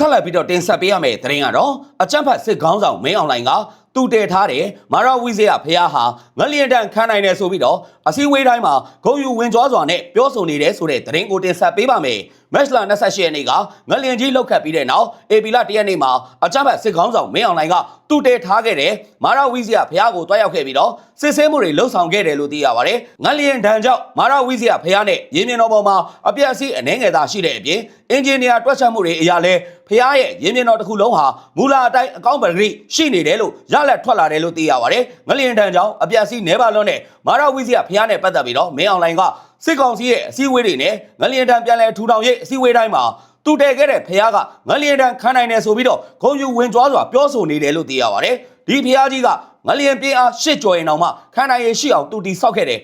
ဆက်လက်ပြီးတော့တင်ဆက်ပေးရမယ့်သတင်းကတော့အကြံဖတ်စစ်ခေါင်းဆောင်မင်းအောင်လှိုင်ကတူတည်ထားတဲ့မာရဝိဇေယဖះဟာငလျင်တန်ခန်းနိုင်တယ်ဆိုပြီးတော့အစည်းအဝေးတိုင်းမှာဂုံယူဝင်ကြွားစွာနဲ့ပြောဆိုနေတယ်ဆိုတဲ့သတင်းကိုတင်ဆက်ပေးပါမယ် မက်စလာ28ရက်နေ့ကငလျင်ကြီးလောက်ခတ်ပြီးတဲ့နောက်အေပီလာ1ရက်နေ့မှာအကြံဖတ်စစ်ခေါင်းဆောင်မင်းအောင်လှိုင်ကတူတည်ထားခဲ့တဲ့မာရဝိဇေယဖះကိုတွားရောက်ခဲ့ပြီးတော့စစ်ဆေးမှုတွေလှုပ်ဆောင်ခဲ့တယ်လို့သိရပါတယ်ငလျင်တန်ကြောင့်မာရဝိဇေယဖះနဲ့ရင်းမြင်တော်ပေါ်မှာအပြည့်အစည်အနှဲငယ်သာရှိတဲ့အပြင်အင်ဂျင်နီယာတွက်ချက်မှုတွေအရာလဲဖះရဲ့ရင်းမြင်တော်တစ်ခုလုံးဟာမူလာအတိုင်းအကောင့်ပဂရိရှိနေတယ်လို့ရလက်ထွက်လာတယ်လို့သိရပါတယ်ငလျင်တန်ကြောင့်အပြည့်အစည်နဲပါလွန်းတဲ့မာရဝိဇေယဖះနဲ့ပတ်သက်ပြီးတော့မင်းအောင်လှိုင်က စစ်ကောင်စီရဲ့အစည်းအဝေးတွေနဲ့ငလျင်တန်ပြန်လည်ထူထောင်ရေးအစည်းအဝေးတိုင်းမှာတူတယ်ခဲ့တဲ့ဖះကငလျင်တန်ခန်းနိုင်တယ်ဆိုပြီးတော့ဂုံယူဝင်ကြွားစွာပြောဆိုနေတယ်လို့သိရပါတယ်ဒီဖះကြီးကငလျင်ပြင်းအားရှစ်ကြော်ရင်တောင်မှခန်းနိုင်ရရှိအောင်တူတီဆောက်ခဲ့တယ်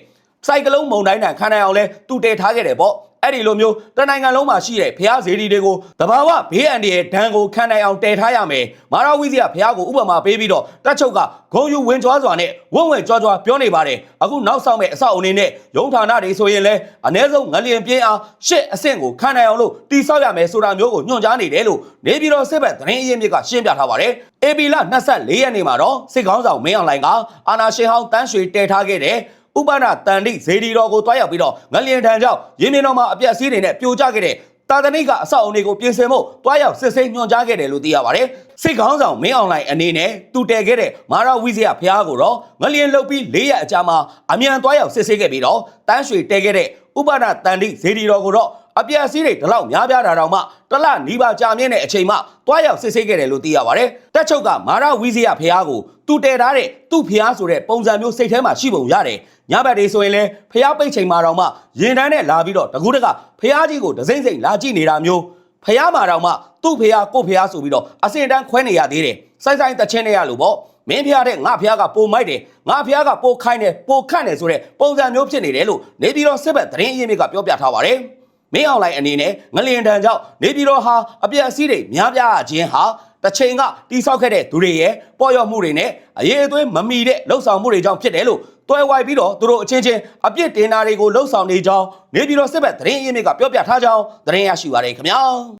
စိုက်ကလုံးမုံတိုင်းတန်ခန်းနိုင်အောင်လဲတူတယ်ထားခဲ့တယ်ပေါ့အဲ့ဒီလိုမျိုးတနိုင်ငံလုံးမှာရှိတဲ့ဖျားဈေးဒီတွေကိုတဘာဝဘေးအန္တရာယ်ဒဏ်ကိုခံနိုင်အောင်တည်ထားရမယ်မာရဝိဇ္ဇာဖျားကိုဥပမာပေးပြီးတော့တက်ချုပ်ကဂုံယူဝင်ကြွားစွာနဲ့ဝုံဝဲကြွားကြွားပြောနေပါတယ်အခုနောက်ဆောင်မဲ့အဆောက်အုံတွေနဲ့ရုံဌာနတွေဆိုရင်လဲအ ਨੇ ဆုံးငလျင်ပြင်းအားရှစ်အဆင့်ကိုခံနိုင်အောင်လို့တိဆောက်ရမယ်ဆိုတာမျိုးကိုညွှန်ကြားနေတယ်လို့နေပြည်တော်စစ်ဘက်သတင်းအရင်းမြစ်ကရှင်းပြထားပါတယ်အေပီလာ24ရက်နေ့မှာတော့စစ်ကောင်းဆောင်မင်းအောင်လှိုင်ကအာနာရှင်ဟောင်းတန်းရွှေတည်ထားခဲ့တဲ့ ဥပနာတန်တိဇေဒီတော်ကိုတွားရောက်ပြီးတော့ငလျင်ထံကြောင့်ရင်းမြင်တော်မှာအပြက်စီးတွေနဲ့ပြိုကျခဲ့တဲ့တာသနိကအဆောက်အုံတွေကိုပြင်ဆင်ဖို့တွားရောက်စစ်ဆေးညွှန်ကြားခဲ့တယ်လို့သိရပါတယ်။စစ်ကောင်းဆောင်မင်းအောင်လှိုင်အနေနဲ့တူတယ်ခဲ့တဲ့မာရဝိဇ္ဇာဖျားကိုတော့ငလျင်လုတ်ပြီး၄ရက်အကြာမှာအမြန်တွားရောက်စစ်ဆေးခဲ့ပြီးတော့တန်းရွှေတဲခဲ့တဲ့ဥပနာတန်တိဇေဒီတော်ကိုတော့ အပြက်စီးတွေဒီလောက်များပြားတာတောင်မှတလနီးပါကြာမြင့်တဲ့အချိန်မှတွားရောက်စစ်ဆေးခဲ့တယ်လို့သိရပါတယ်။တက်ချုပ်ကမာရဝိဇ္ဇာဖျားကိုတူတယ်ထားတဲ့သူ့ဖျားဆိုတဲ့ပုံစံမျိုးစိတ်ထဲမှာရှိပုံရတယ်။ညဘက်တွေဆိုရင်လည်းဖျားပိတ်ချိန်မှာတော့မှရင်တန်းနဲ့လာပြီးတော့တကူးတကဖျားကြီးကိုဒစိမ့်စိမ့်လာကြည့်နေတာမျိုးဖျားမှာတော့မှသူ့ဖျားကို့ဖျားဆိုပြီးတော့အစင်တန်းခွဲနေရသေးတယ်။စိုက်စိုက်တချင်းနေရလို့ပေါ့မင်းဖျားတဲ့ငါဖျားကပိုမိုက်တယ်ငါဖျားကပိုခိုင်းတယ်ပိုခန့်တယ်ဆိုတဲ့ပုံစံမျိုးဖြစ်နေတယ်လို့နေပြည်တော်စစ်ဘက်သတင်းအရင်းမြစ်ကပြောပြထားပါတယ်။ မင်းအောင်လိုက်အနေနဲ့ငလျင်တန်ကြောင့်နေပြည်တော်ဟာအပြက်အစည်းတွေများပြားခြင်းဟာတစ်ချိန်ကတိဆောက်ခဲ့တဲ့သူတွေရဲ့ပေါ်ရော့မှုတွေနဲ့အရေးအသွေးမမီတဲ့လှုပ်ဆောင်မှုတွေကြောင့်ဖြစ်တယ်လို့တွဲဝိုက်ပြီးတော့သူတို့အချင်းချင်းအပြစ်တင်တာတွေကိုလှုပ်ဆောင်နေကြောင်းနေပြည်တော်စစ်ဘက်သတင်းအရင်းမြစ်ကပြောပြထားကြောင်းသတင်းရရှိပါရခင်ဗျာ